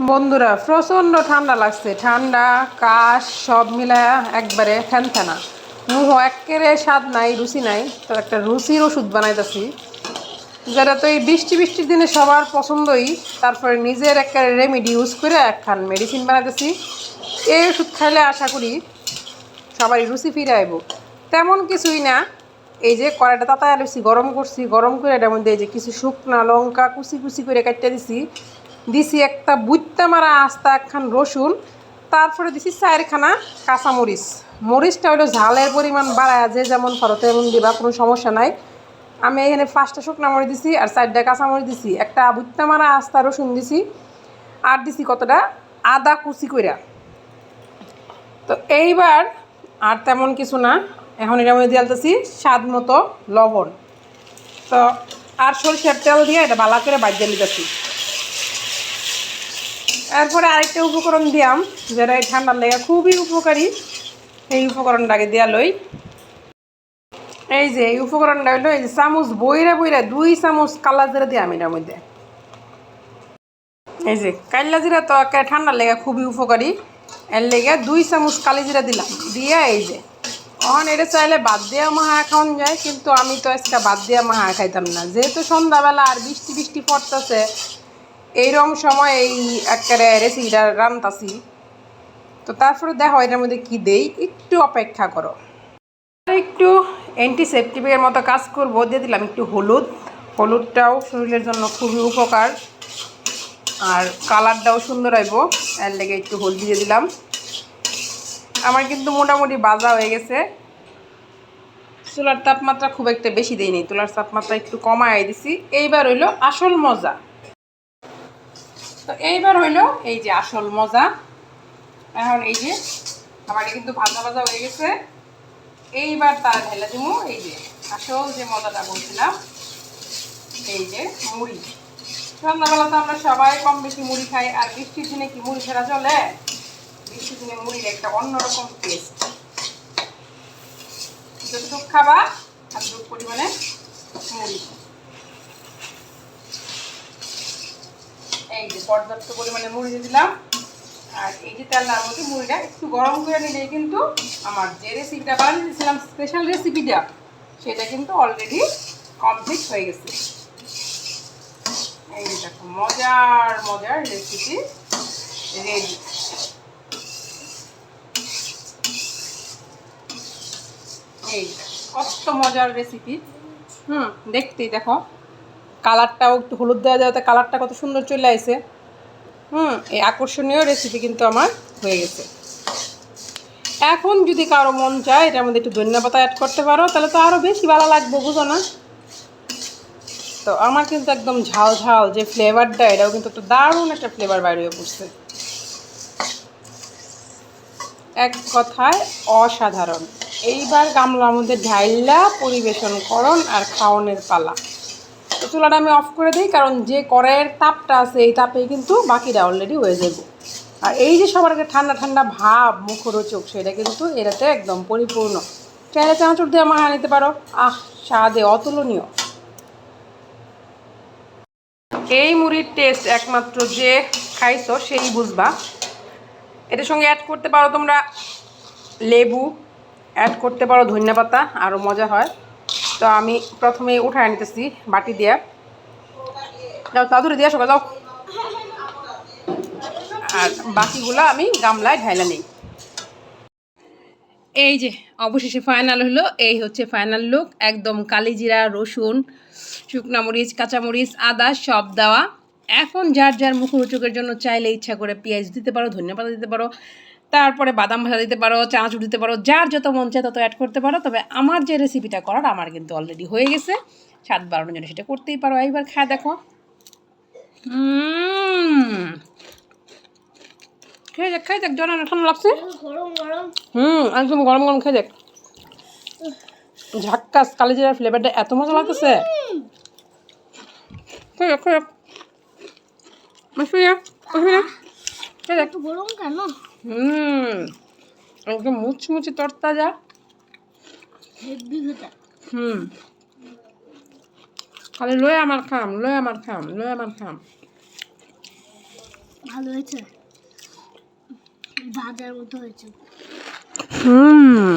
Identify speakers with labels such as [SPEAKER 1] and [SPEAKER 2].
[SPEAKER 1] বন্ধুরা, প্রচণ্ড ঠান্ডা লাগছে। ঠান্ডা, কাশ, সব মিলায়া একবারে ফ্যানফেনা। মুহ একেবারে স্বাদ নাই, রুচি নাই। তো একটা রুচির ওষুধ বানাইতেছি। যেটা তো এই বৃষ্টি বৃষ্টির দিনে সবার পছন্দই, তারপরে নিজের একটা রেমেডি ইউজ করে একখান মেডিসিন বানাইতেছি। এই ওষুধ খাইলে আশা করি সবারই রুচি ফিরে আইব। তেমন কিছুই না। এই যে কড়াইটা তাতায় লইছি গরম করছি, গরম করে এটার মধ্যে এই যে কিছু শুকনা লঙ্কা কুচি কুচি করে কাটতে দিছি। দিছি একটা বুত্তা মারা আস্তা একখান রসুন, তারপরে দিছি চারখানা কাঁচামরিচ। মরিচটা হলো ঝালের পরিমাণ বাড়ায় যে যেমন ফরতে তেমন দিবা কোনো সমস্যা নাই। আমি এখানে পাঁচটা শুকনা মরিচ দিছি আর চারটা কাঁচামরিচ দিছি। একটা বুত্তা মারা আস্তা রসুন দিছি আর দিছি কতটা? আদা কুচি কইরা। তো এইবার আর তেমন কিছু না, এখন এটার মধ্যে দিয়ালতেছি স্বাদ মতো লবণ। তো আর সরষের তেল দিয়ে এটা বালা করে বাজিয়ে নিতেছি। এরপরে আরেকটা উপকরণ দিয়াম, যেটা এই ঠান্ডার লেগে খুবই উপকারী। এই উপকরণটাকে দেওয়া লই। এই যে, এই উপকরণটা হলো এই যে চামচ বইরা বইরা দুই চামচ কালা জিরা দিয়াম এটার মধ্যে। এই যে কাল্লা জিরা তো ঠান্ডার লেগে খুবই উপকারী। এর লেগে দুই চামচ কালি জিরা দিলাম। দিয়ে এই যে, অন এটা চাইলে বাদ দেওয়া মাহা খাওয়ান যায়, কিন্তু আমি তো আজকে বাদ দেওয়া মাহা খাইতাম না। যেহেতু সন্ধ্যাবেলা আর বৃষ্টি বৃষ্টি পড়তেছে এইরকম সময় এই একেবারে রেসিপিটা রান্তাছি। তো তারপরে দেখো এটার মধ্যে কি দেই, একটু অপেক্ষা করো। একটু অ্যান্টিসেপটিকের মতো কাজ করব, দিয়ে দিলাম একটু হলুদ। হলুদটাও শরীরের জন্য খুবই উপকার। আর কালারটাও সুন্দর আইব এর লেগে একটু হলদি দিয়ে দিলাম। আমার কিন্তু মোটামুটি বাজা হয়ে গেছে। চুলার তাপমাত্রা খুব একটা বেশি দেয়নি চুলার তাপমাত্রা একটু কমায় দিছি। এইবার হইল আসল মজা। তো এইবার হইল এই যে আসল মজা। এখন এই যে আমার কিন্তু ভাজা ভাজা হয়ে গেছে। এইবার তার ঢেলে দিব এই যে আসল যে মজাটা বলছিলাম, এই যে মুড়ি। সন্ধ্যাবেলা তো আমরা সবাই কম বেশি মুড়ি খাই, আর বৃষ্টির দিনে কি মুড়ি ছাড়া চলে? বৃষ্টির দিনে মুড়ির একটা অন্যরকম টেস্ট যতটুকু খাবা এতটুকু পরিমাণে মুড়ি। এই যে পর্যাপ্ত পরিমাণে মুড়ি দিয়ে দিলাম। আর এই যে তেলটার মধ্যে মুড়িটা একটু গরম করে নিলেই কিন্তু আমার যে রেসিপিটা বানিয়েছিলাম স্পেশাল রেসিপিটা সেটা কিন্তু অলরেডি কমপ্লিট হয়ে গেছে। এই যে দেখো, মজার মজার রেসিপি রেডি এই কত মজার রেসিপি হুম, দেখতেই দেখো। কালারটাও একটু হলুদ দেওয়া যাওয়াতে কালারটা কত সুন্দর চলে আসে হুম, এই আকর্ষণীয় রেসিপি কিন্তু আমার হয়ে গেছে। এখন যদি কারও মন চায়, এটার মধ্যে একটু ধনিয়া পাতা অ্যাড করতে পারো, তাহলে তো আরও বেশি ভালো লাগবে, বুঝো না? তো আমার কিন্তু একদম ঝাল ঝাল যে ফ্লেভারটা এটাও কিন্তু একটা দারুণ একটা ফ্লেভার বাইরে পড়ছে। এক কথায় অসাধারণ। এইবার গামলার মধ্যে ঢাইলা পরিবেশন করন আর খাওয়ানোর পালা। চুলাটা আমি অফ করে দিই, কারণ যে কড়াইয়ের তাপটা আছে, এই তাপেই কিন্তু বাকিটা অলরেডি হয়ে যাবে। আর এই যে সবার আগে ঠান্ডা ঠান্ডা ভাব, মুখরোচক, সেটা কিন্তু এটাতে একদম পরিপূর্ণ। চাইলে চানাচুর দিয়ে মাখা নিতে পারো। আহ, স্বাদে অতুলনীয়। এই মুড়ির টেস্ট একমাত্র যে খাইছো, সেই বুঝবা। এটার সঙ্গে অ্যাড করতে পারো তোমরা লেবু অ্যাড করতে পারো ধনিয়া পাতা আরও মজা হয়। তো আমি প্রথমে উঠায় নিতেছি বাটি দিয়ে। যাও তাড়াতাড়ি দিয়ে সকাল যাও। আর বাকিগুলো আমি গামলায় ঢাইলা নেই। এই যে, অবশেষে ফাইনাল হলো, এই হচ্ছে ফাইনাল লুক একদম কালিজিরা, রসুন, শুকনা মরিচ কাঁচামরিচ আদা, সব দেওয়া। এখন যার যার মুখরোচকের জন্য চাইলে ইচ্ছা করে পেঁয়াজ দিতে পারো, ধনিয়া পাতা দিতে পারো তারপরে বাদাম ভাজা দিতে পারো চানাচুর দিতে পারো যার যত মন চায় তত অ্যাড করতে পারো। তবে আমার যে রেসিপিটা করার আমার কিন্তু অলরেডি হয়ে গেছে। স্বাদ বাড়ানোর জন্য সেটা করতেই পারো। একবার খায় দেখো। খেয়ে দেখ খেয়ে দেখ জন ঠান্ডা লাগছে। হুম একদম গরম গরম খেয়ে দেখ। ঝাক্কাস কালিজিরার ফ্লেভারটা এত মজা লাগতেছে। খেয়ে দেখ খেয়ে দেখ। খেয়ে দেখ।
[SPEAKER 2] গরম কেন?
[SPEAKER 1] হুম একদম মুচমুচি তরতাজা হুম খালি লয়ে আমার খাম লয়ে আমার খাম লয়ে আমার খাম।
[SPEAKER 2] ভালো হয়েছে? ভাজার মতো হয়েছে।
[SPEAKER 1] হুম